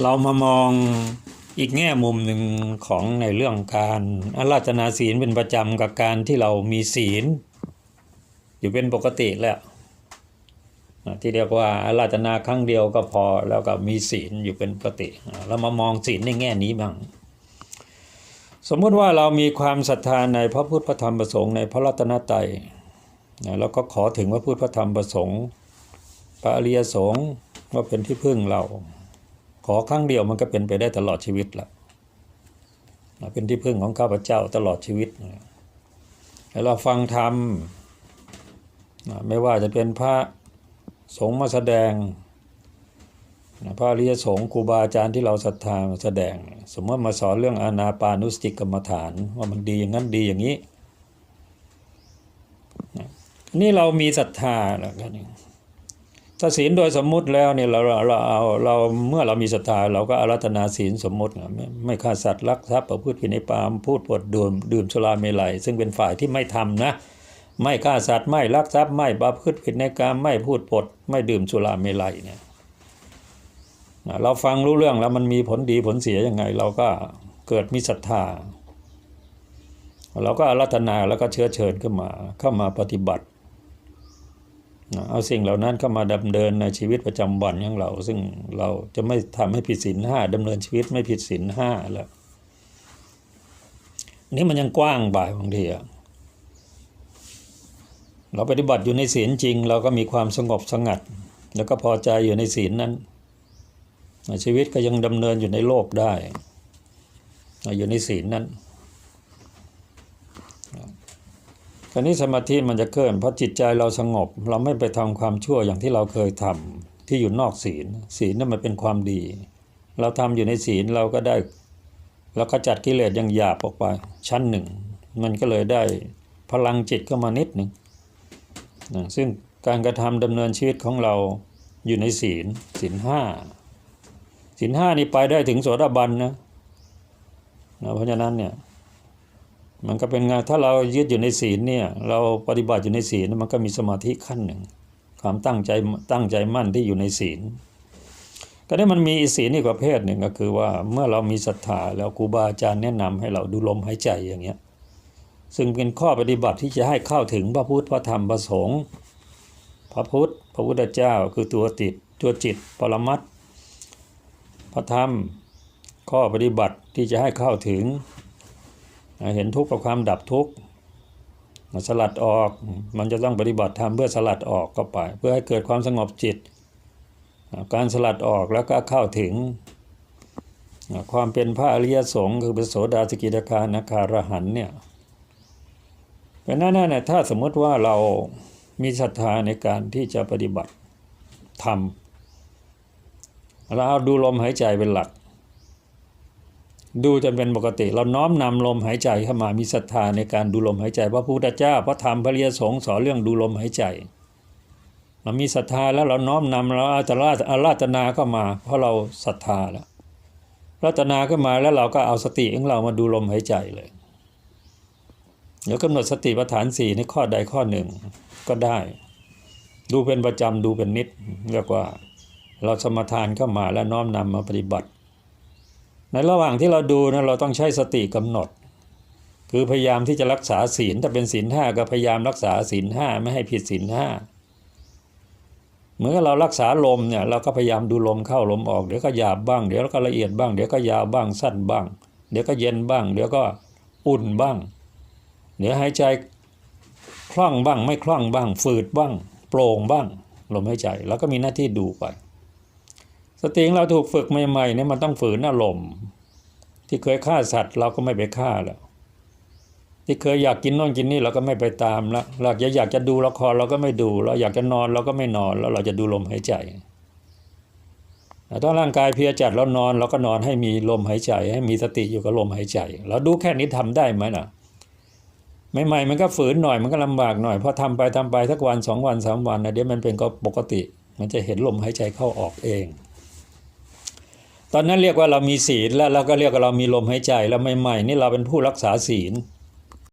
เรามามองอีกแง่มุมหนึ่งของในเรื่องการอาราธนาศีลเป็นประจำกับการที่เรามีศีล อยู่เป็นปกติแล้วที่เรียกว่าอาราธนาครั้งเดียวก็พอแล้วก็มีศีลอยู่เป็นปกติเรามามองศีลในแง่นี้บ้างสมมุติว่าเรามีความศรัทธาในพระพุทธพระธรรมประสงค์ในพระรัตนตรัยแล้วก็ขอถึงพระพุทธพระธรรมประสงค์พระอริยสงฆ์ว่าเป็นที่พึ่งเรา ขอครั้งเดียวมันก็เป็นไปได้ตลอดชีวิตละนะเป็นที่พึ่งของข้าพเจ้าตลอดชีวิตแล้วเราฟังธรรมไม่ว่าจะเป็นพระสงฆ์มาแสดงพระอริยสงฆ์ครูบาอาจารย์ที่เราศรัทธามาแสดง สมมติมาสอนเรื่องอานาปานุสติกรรมฐาน ว่ามันดีอย่างนั้นดีอย่างนี้ นี่เรามีศรัทธาแล้วกัน ถ้าศีลโดยสมมุติแล้วเนี่ยเราเราเราเอาเราเมื่อเรามีศรัทธาเราก็อารัธนาศีลสมมุติไม่ไม่ฆ่าสัตว์ลักทรัพย์ประพฤติผิดในปามพูดปดดื่มดื่มสุราเมลัยซึ่งเป็นฝ่ายที่ไม่ทำนะ ไม่ฆ่าสัตว์ไม่ลักทรัพย์ไม่ประพฤติผิดในกามไม่พูดปด ไม่ดื่มสุราเมลัยเนี่ยเราฟังรู้เรื่องแล้วมันมีผลดีผลเสียยังไง เราก็เกิดมีศรัทธาเราก็อารัธนาแล้วก็เชื้อเชิญขึ้นมาเข้ามาปฏิบัติ เอาสิ่งเหล่านั้นเข้ามาดำเนินในชีวิตประจำวันของเรา ซึ่งเราจะไม่ทำให้ผิดศีลห้าดำเนินชีวิตไม่ผิดศีลห้าแล้วนี่มันยังกว้างบ่ายบางทีอะเราปฏิบัติอยู่ในศีลจริง เราก็มีความสงบสงัด แล้วก็พอใจอยู่ในศีลนั้น ชีวิตก็ยังดำเนินอยู่ในโลกได้ อยู่ในศีลนั้น คราวนี้สมาธิมันจะเกิดเพราะจิตใจเราสงบ เราไม่ไปทำความชั่วอย่างที่เราเคยทำที่อยู่นอกศีล ศีลนั่นมันเป็นความดี เราทำอยู่ในศีลเราก็ได้เราก็จัดกิเลสอย่างหยาบออกไป ชั้นหนึ่ง มันก็เลยได้พลังจิตเข้ามานิดหนึ่งนะซึ่งการกระทำดำเนินชีวิตของเราอยู่ในศีลศีลห้าศีลห้านี่ไปได้ถึงโสดาบันนะนะเพราะฉะนั้นเนี่ย มันก็เป็นงานถ้าเรายึดอยู่ในศีลเนี่ย เราปฏิบัติอยู่ในศีลมันก็มีสมาธิขั้นหนึ่ง ความตั้งใจตั้งใจมั่นที่อยู่ในศีลก็ได้มันมีศีลอีกประเภทหนึ่งก็คือว่าเมื่อเรามีศรัทธาแล้วครูบาอาจารย์แนะนำให้เราดูลมหายใจอย่างเงี้ยซึ่งเป็นข้อปฏิบัติที่จะให้เข้าถึงพระพุทธพระธรรมพระสงฆ์พระพุทธพระพุทธเจ้าคือตัวติดตัวจิตปรมัตพระธรรม ข้อปฏิบัติที่จะให้เข้าถึง เห็นทุกข์กับความดับทุกข์สลัดออกมันจะต้องปฏิบัติธรรมเพื่อสลัดออกก็ไป เพื่อให้เกิดความสงบจิต การสลัดออกแล้วก็เข้าถึง ความเป็นพระอริยสงฆ์คือเป็นโสดาสกิทาคานาคารหันเนี่ยเป็นนั่นน่ะถ้าสมมติว่าเรามีศรัทธาในการที่จะปฏิบัติธรรมเราเอาดูลมหายใจเป็นหลัก ดูจนเป็นปกติเราน้อมนำลมหายใจเข้ามามีศรัทธาในการดูลมหายใจพระพุทธเจ้าพระธรรมพระเรียสงสอนเรื่องดูลมหายใจ เรามีศรัทธาแล้วเราน้อมนำเราอาจราอาราธนาเข้ามา เพราะเราศรัทธาแล้วรัตนาขึ้นมาแล้วเราก็เอาสติของเรามาดูลมหายใจเลยเดี๋ยวกำหนดสติปัฏฐานสี่ในข้อใดข้อหนึ่งก็ได้ ดูเป็นประจำดูเป็นนิดเรียกว่า เราสมทานเข้ามาแล้วน้อมนำมาปฏิบัติ ในระหว่างที่เราดูนะเราต้องใช้สติกำหนด คือพยายามที่จะรักษาศีลถ้าเป็นศีลห้าก็พยายามรักษาศีลห้าไม่ให้ผิดศีลห้าเหมือนเรารักษาลมเนี่ยเราก็พยายามดูลมเข้าลมออกเดี๋ยวก็หยาบบ้างเดี๋ยวก็ละเอียดบ้างเดี๋ยวก็ยาวบ้างสั้นบ้าง เดี๋ยวก็เย็นบ้าง เดี๋ยวก็อุ่นบ้าง เดี๋ยวหายใจคล่องบ้างไม่คล่องบ้าง ฝืดบ้าง โปร่งบ้างลมหายใจ แล้วก็มีหน้าที่ดูไปสติของเราถูกฝึกใหม่ๆเนี่ยมันต้องฝืนอารมณ์ ที่เคยฆ่าสัตว์เราก็ไม่ไปฆ่าแล้ว ที่เคยอยากกินน่นกินนี่เราก็ไม่ไปตามแล้วเราอยากอยากจะดูละครเราก็ไม่ดูเราอยากจะนอนเราก็ไม่นอนแล้วเราจะดูลมหายใจต่ถ้าร่างกายเพียจัดแล้วนอนเราก็นอนให้มีลมหายใจ ให้มีสติอยู่กับลมหายใจ เราดูแค่นี้ทำได้ไหมล่ะใหม่ๆมันก็ฝืนหน่อยมันก็ลำบากหน่อยพอทำไปทำไปสักวันสองวันสามวันนะเดี๋ยวมันเป็นก็ปกติ มันจะเห็นลมหายใจเข้าออกเอง ตอนนั้นเรียกว่าเรามีศีลแล้วเราก็เรียกว่าเรามีลมหายใจแล้วใหม่ๆนี่เราเป็นผู้รักษาศีล